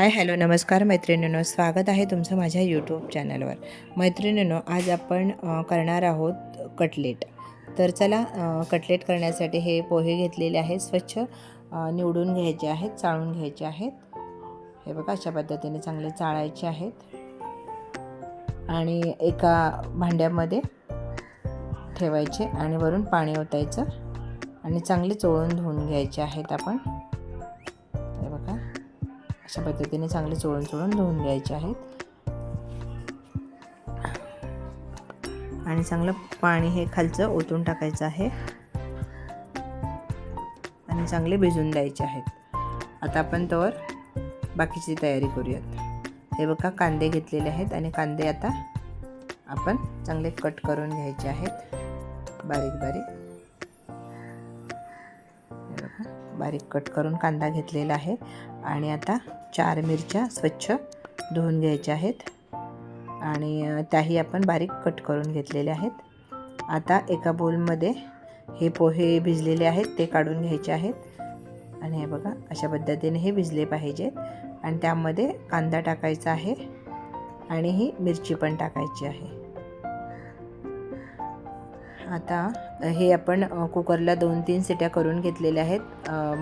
Hi hello नमस्कार मैत्रिणींनो. स्वागत आहे तुमचं माझ्या यूट्यूब चॅनलवर मैत्रिणींनो आज आपण करणार आहोत कटलेट. तर चला कटलेट करण्यासाठी हे पोहे घेतलेले आहेत स्वच्छ निवडून घ्यायचे आहेत चाळून घ्यायचे आहेत. हे बघा अशा पद्धतीने चांगले चाळायचे आहेत. आणि एका भांड्यामध्ये ठेवायचे आणि वरून पाणी ओतायचं. आणि चांगले चोळून धुवून घ्यायचे आहेत आपण. अशा पद्धतीने चांगले चोळून चोळून धुवून घ्यायचे आहेत. आणि चांगलं पाणी हे खालचं ओतून टाकायचं आहे. आणि चांगले भिजून द्यायचे आहेत. आता आपण त्यावर बाकीची तयारी करूयात. हे बघा कांदे घेतलेले आहेत आणि कांदे आता आपण चांगले कट करून घ्यायचे आहेत. बारीक बारीक. बारीक कट करून कांदा घेतलेला आहे. आणि आता चार मिरच्या स्वच्छ धुवून घ्यायच्या आहेत. आणि त्याही आपण बारीक कट करून घेतलेल्या आहेत. आता एका बोलमध्ये हे पोहे भिजलेले आहेत ते काढून घ्यायचे आहेत. आणि हे बघा अशा पद्धतीने हे भिजले पाहिजेत आणि त्यामध्ये कांदा टाकायचा आहे. आणि ही मिरची पण टाकायची आहे. आता हे आपण कुकरला दोन तीन सिट्या करून घेतलेल्या आहेत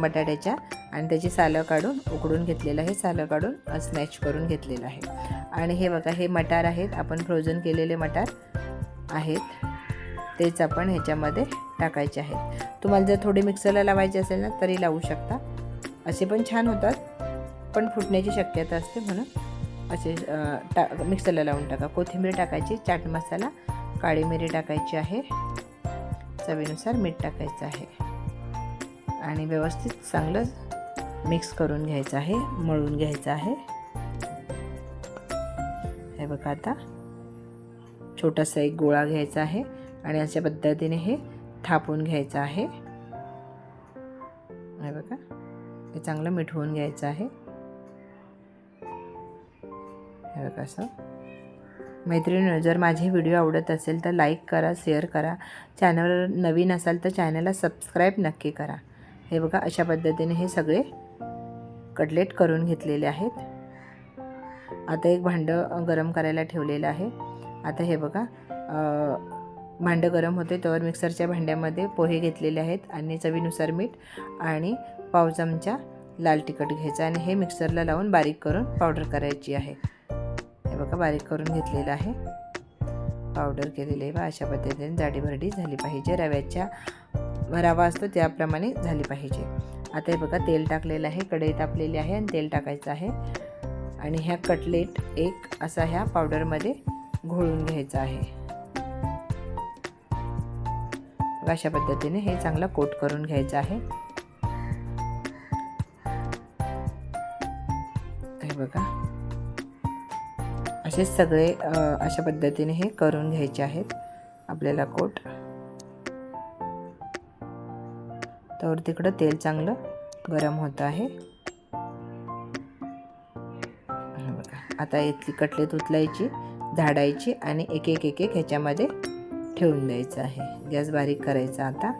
बटाट्याच्या. आणि त्याची सालं काढून उकडून घेतलेलं आहे. सालं काढून स्मॅच करून घेतलेलं आहे. आणि हे बघा हे मटार आहेत. आपण फ्रोझन केलेले मटार आहेत. तेच आपण ह्याच्यामध्ये टाकायचे आहेत. तुम्हाला जर थोडे मिक्सरला लावायचे असेल ना तरी लावू शकता. असे पण छान होतात. पण फुटण्याची शक्यता असते म्हणून असे टा मिक्सरला लावून टाका. कोथिंबीर टाकायची चाट मसाला काळी मिरी टाकायची आहे. चवीनुसार मीठ टाकायचं आहे. आणि व्यवस्थित चांगलं मिक्स करून घ्यायचं आहे मळून घ्यायचं आहे. हे बघा आता. छोटासा एक गोळा घ्यायचा आहे आणि अशा पद्धतीने हे थापून घ्यायचं आहे. हे बघा. हे चांगलं मिठवून घ्यायचं आहे. हे बघा असं. मैत्रिणी जर माझे व्हिडिओ आवडत असेल तर लाईक करा शेअर करा. चॅनलवर नवीन असाल तर चॅनलला सबस्क्राईब नक्की करा. हे बघा अशा पद्धतीने हे सगळे कटलेट करून घेतलेले आहेत. आता एक भांडं गरम करायला ठेवलेलं आहे. आता हे बघा भांडं गरम होते त्यावर मिक्सरच्या भांड्यामध्ये पोहे घेतलेले आहेत आणि चवीनुसार मीठ आणि पाव चमचा लाल तिखट घ्यायचं आणि हे मिक्सरला लावून बारीक करून पावडर करायची आहे. हे बघा बारीक करून घेतलेलं आहे. पावडर केलेली आहे बा अशा पद्धतीने जाडी भरडी झाली पाहिजे. रव्याच्या रवा असतो त्याप्रमाणे झाली पाहिजे. आता हे बघा तेल टाकलेलं आहे कढई तापलेली आहे आणि तेल टाकायचं आहे. आणि ह्या कटलेट एक असा ह्या पावडरमध्ये घोळून घ्यायचा आहे. अशा पद्धतीने हे चांगलं कोट करून घ्यायचं आहे. हे बघा असे सगळे अशा पद्धतीने हे करून घ्यायचे आहेत आपल्याला कोट. तर तिकडं तेल चांगलं गरम होतं आहे. आता इथली कटलेट उचलायची झाडायची आणि एक एक एक एक ह्याच्यामध्ये ठेवून द्यायचं आहे. गॅस बारीक करायचा आता.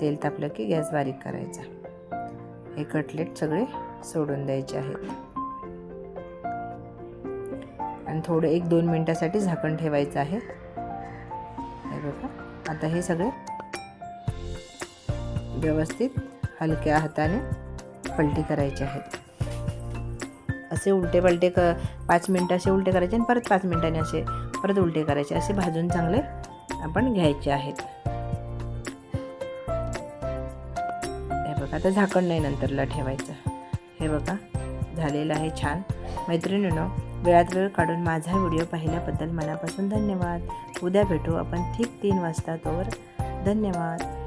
तेल तापलं की गॅस बारीक करायचा. हे कटलेट सगळे सोडून द्यायचे आहेत. आणि थोडं एक दोन मिनटासाठी झाकण ठेवायचं आहे. हे बघा आता हे सगळे व्यवस्थित हलक्या हाताने पलटी करायचे आहेत. असे उलटे पलटे क पाच मिनटं असे उलटे करायचे आणि परत पाच मिनटांनी असे परत उलटे करायचे. असे भाजून चांगले आपण घ्यायचे आहेत. हे बघा आता झाकण नाही नंतरला ठेवायचं. हे बघा झालेलं आहे छान. मैत्रिणीनो वेळात वेळ काढून माझा व्हिडिओ पाहिल्याबद्दल मनापासून धन्यवाद. उद्या भेटू आपण ठीक तीन वाजता तोवर. धन्यवाद.